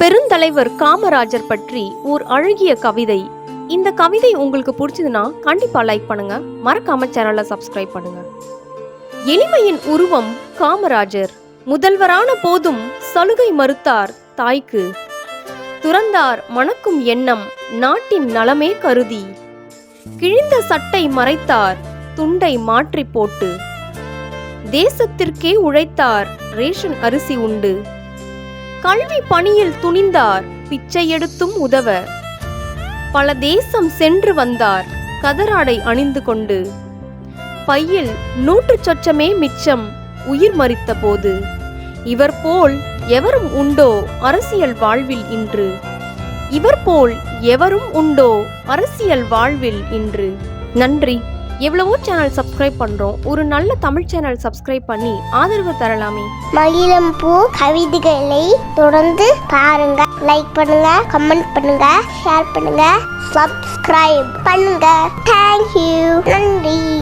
பெருந்தலைவர் காமராஜர் பற்றி ஓர் அழகிய கவிதை. இந்த கவிதை உங்களுக்கு பிடிச்சதுன்னா கண்டிப்பா லைக் பண்ணுங்க. மறக்காம சேனலை சப்ஸ்கிரைப் பண்ணுங்க. எளிமையின் உருவம் காமராஜர். முதல்வரான போதும் சலுகை மறுத்தார் தாய்க்கு. துறந்தார் மணக்கும் எண்ணம் நாட்டின் நலமே கருதி. கிழிந்த சட்டை மறைத்தார் துண்டை மாற்றி போட்டு. தேசத்திற்கே உழைத்தார் ரேஷன் அரிசி உண்டு. கல்வி பணியில் துணிந்தார் பிச்சை எடுத்தும் உதவ பல தேசம் சென்று வந்தார் கதராடை அணிந்து கொண்டு. பையில் நூற்று சொச்சமே மிச்சம் உயிர் மறித்த போது. இவர் போல் எவரும் உண்டோ அரசியல் வாழ்வில் இன்று. இவர் போல் எவரும் உண்டோ அரசியல் வாழ்வில் இன்று. நன்றி. எவ்வளவோ சேனல் சப்ஸ்கிரைப் பண்றோம். ஒரு நல்ல தமிழ் சேனல் சப்ஸ்கிரைப் பண்ணி ஆதரவு தரலாமே. மகிழம் பூ கவிதைகளை தொடர்ந்து பாருங்க. லைக் பண்ணுங்க கமெண்ட் பண்ணுங்க ஷேர் பண்ணுங்க சப்ஸ்கிரைப் பண்ணுங்க.